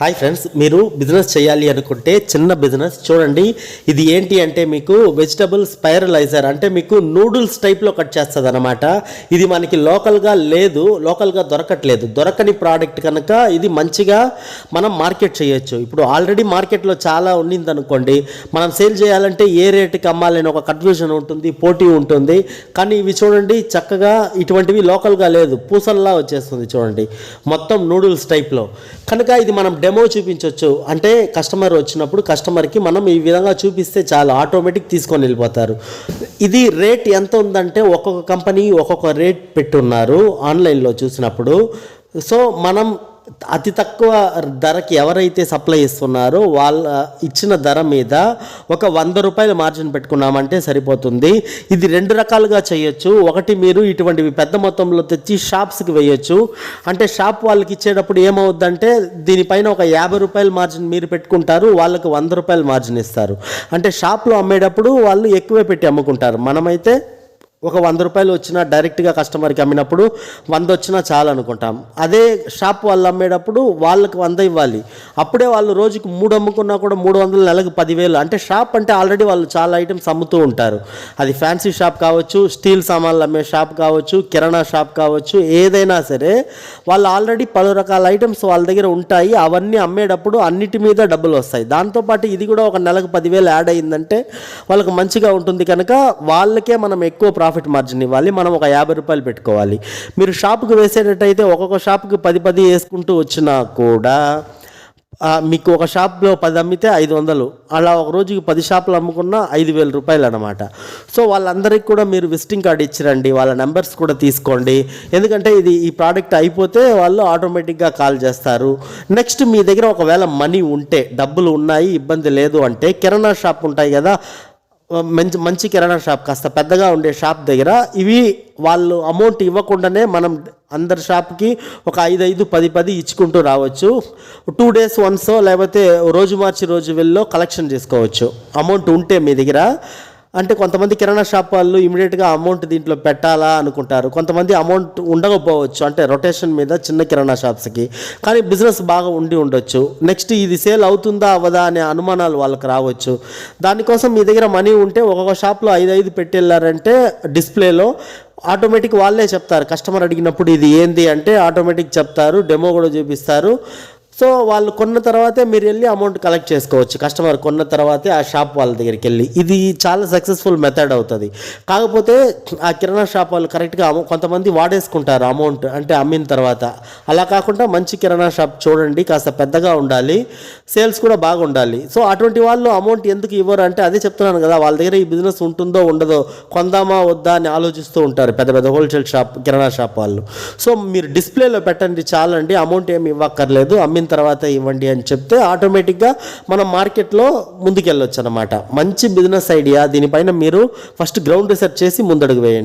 Hi friends మీరు business చేయాలి అనుకుంటే చిన్న బిజినెస్ చూడండి. ఇది ఏంటి అంటే మీకు వెజిటబుల్ స్పైరలైజర్ అంటే మీకు నూడిల్స్ టైప్లో కట్ చేస్తుంది అనమాట ఇది మనకి లోకల్గా లేదు లోకల్గా దొరకట్లేదు. దొరకని ప్రోడక్ట్ కనుక ఇది మంచిగా మనం మార్కెట్ చేయొచ్చు. ఇప్పుడు ఆల్రెడీ మార్కెట్లో చాలా ఉండింది అనుకోండి మనం సేల్ చేయాలంటే ఏ రేటుకి అమ్మాలని ఒక కన్ఫ్యూజన్ ఉంటుంది పోటీ ఉంటుంది. కానీ ఇవి చూడండి చక్కగా ఇటువంటివి లోకల్గా లేదు. పూసల్లా వచ్చేస్తుంది చూడండి మొత్తం నూడిల్స్ టైప్లో కనుక ఇది మనం డెమో చూపించవచ్చు అంటే కస్టమర్ వచ్చినప్పుడు కస్టమర్కి మనం ఈ విధంగా చూపిస్తే చాలు ఆటోమేటిక్ తీసుకొని వెళ్ళిపోతారు. ఇది రేట్ ఎంత ఉందంటే ఒక్కొక్క కంపెనీ ఒక్కొక్క రేట్ పెట్టున్నారు ఆన్లైన్లో చూసినప్పుడు. సో మనం అతి తక్కువ ధరకి ఎవరైతే సప్లై ఇస్తున్నారో వాళ్ళ ఇచ్చిన ధర మీద ఒక వంద రూపాయలు మార్జిన్ పెట్టుకున్నామంటే సరిపోతుంది. ఇది రెండు రకాలుగా చేయొచ్చు. ఒకటి మీరు ఇటువంటివి పెద్ద మొత్తంలో తెచ్చి షాప్స్కి వేయొచ్చు. అంటే షాప్ వాళ్ళకి ఇచ్చేటప్పుడు ఏమవుద్దంటే దీనిపైన ఒక యాభై రూపాయల మార్జిన్ మీరు పెట్టుకుంటారు వాళ్ళకి వంద రూపాయల మార్జిన్ ఇస్తారు. అంటే షాప్లో అమ్మేటప్పుడు వాళ్ళు ఎక్కువే పెట్టి అమ్ముకుంటారు. మనమైతే ఒక వంద రూపాయలు వచ్చినా డైరెక్ట్గా కస్టమర్కి అమ్మినప్పుడు వంద వచ్చినా చాలు అనుకుంటాం. అదే షాప్ వాళ్ళు అమ్మేటప్పుడు వాళ్ళకి వంద ఇవ్వాలి. అప్పుడే వాళ్ళు రోజుకి మూడు అమ్ముకున్నా కూడా మూడు వందలు నెలకు పదివేలు. అంటే షాప్ అంటే ఆల్రెడీ వాళ్ళు చాలా ఐటమ్స్ అమ్ముతూ ఉంటారు. అది ఫ్యాన్సీ షాప్ కావచ్చు స్టీల్ సామాన్లు అమ్మే షాప్ కావచ్చు కిరాణా షాప్ కావచ్చు ఏదైనా సరే వాళ్ళు ఆల్రెడీ పలు రకాల ఐటమ్స్ వాళ్ళ దగ్గర ఉంటాయి. అవన్నీ అమ్మేటప్పుడు అన్నిటి మీద డబ్బులు వస్తాయి. దాంతోపాటు ఇది కూడా ఒక నెలకు పదివేలు యాడ్ అయిందంటే వాళ్ళకి మంచిగా ఉంటుంది కనుక వాళ్ళకే మనం ఎక్కువ ప్రాఫిట్ ప్రాఫిట్ మార్జిన్ ఇవ్వాలి మనం ఒక యాభై రూపాయలు పెట్టుకోవాలి. మీరు షాప్కి వేసేటట్టయితే ఒక్కొక్క షాప్కి పది పది వేసుకుంటూ వచ్చినా కూడా మీకు ఒక షాప్లో పది అమ్మితే ఐదు వందలు అలా ఒక రోజుకి పది షాపులు అమ్ముకున్న ఐదు వేల రూపాయలు అనమాట సో వాళ్ళందరికీ కూడా మీరు విజిటింగ్ కార్డు ఇచ్చిరండి వాళ్ళ నెంబర్స్ కూడా తీసుకోండి. ఎందుకంటే ఇది ఈ ప్రోడక్ట్ అయిపోతే వాళ్ళు ఆటోమేటిక్గా కాల్ చేస్తారు. నెక్స్ట్ మీ దగ్గర ఒకవేళ మనీ ఉంటే డబ్బులు ఉన్నాయి ఇబ్బంది లేదు అంటే కిరాణా షాప్ ఉంటాయి కదా మంచి మంచి కిరాణా షాప్ కాస్త పెద్దగా ఉండే షాప్ దగ్గర ఇవి వాళ్ళు అమౌంట్ ఇవ్వకుండానే మనం అందరి షాప్కి ఒక ఐదు ఐదు పది పది ఇచ్చుకుంటూ రావచ్చు. టూ డేస్ వన్స్ లేకపోతే రోజు మార్చి రోజు వెళ్ళో కలెక్షన్ చేసుకోవచ్చు. అమౌంట్ ఉంటే మీ దగ్గర. అంటే కొంతమంది కిరాణా షాప్ వాళ్ళు ఇమీడియట్గా అమౌంట్ దీంట్లో పెట్టాలా అనుకుంటారు. కొంతమంది అమౌంట్ ఉండకపోవచ్చు. అంటే రొటేషన్ మీద చిన్న కిరాణా షాప్స్కి. కానీ బిజినెస్ బాగా ఉండి ఉండొచ్చు. నెక్స్ట్ ఇది సేల్ అవుతుందా అవ్వదా అనే అనుమానాలు వాళ్ళకి రావచ్చు. దానికోసం మీ దగ్గర మనీ ఉంటే ఒక్కొక్క షాప్లో ఐదు ఐదు పెట్టి వెళ్ళారంటే డిస్ప్లేలో ఆటోమేటిక్ వాళ్ళే చెప్తారు. కస్టమర్ అడిగినప్పుడు ఇది ఏంది అంటే ఆటోమేటిక్ చెప్తారు. డెమో కూడా చూపిస్తారు. సో వాళ్ళు కొన్న తర్వాతే మీరు వెళ్ళి అమౌంట్ కలెక్ట్ చేసుకోవచ్చు. కస్టమర్ కొన్న తర్వాతే ఆ షాప్ వాళ్ళ దగ్గరికి వెళ్ళి. ఇది చాలా సక్సెస్ఫుల్ మెథడ్ అవుతుంది. కాకపోతే ఆ కిరాణా షాప్ వాళ్ళు కరెక్ట్గా కొంతమంది వాడేసుకుంటారు అమౌంట్ అంటే అమ్మిన తర్వాత. అలా కాకుండా మంచి కిరాణా షాప్ చూడండి కాస్త పెద్దగా ఉండాలి సేల్స్ కూడా బాగుండాలి సో అటువంటి వాళ్ళు అమౌంట్ ఎందుకు ఇవ్వరు? అంటే అదే చెప్తున్నాను కదా వాళ్ళ దగ్గర ఈ బిజినెస్ ఉంటుందో ఉండదో కొందామా వద్దా అని ఆలోచిస్తూ ఉంటారు పెద్ద పెద్ద హోల్సేల్ షాప్ కిరాణా షాప్ వాళ్ళు. సో మీరు డిస్ప్లేలో పెట్టండి చాలండి అమౌంట్ ఏమి ఇవ్వక్కర్లేదు. అమ్మిన తర్వాత ఇవ్వండి అని చెప్తే ఆటోమేటిక్గా మనం మార్కెట్లో ముందుకెళ్ళొచ్చు అనమాట మంచి బిజినెస్ ఐడియా దీనిపైన మీరు ఫస్ట్ గ్రౌండ్ రీసెర్చ్ చేసి ముందడుగు వేయండి.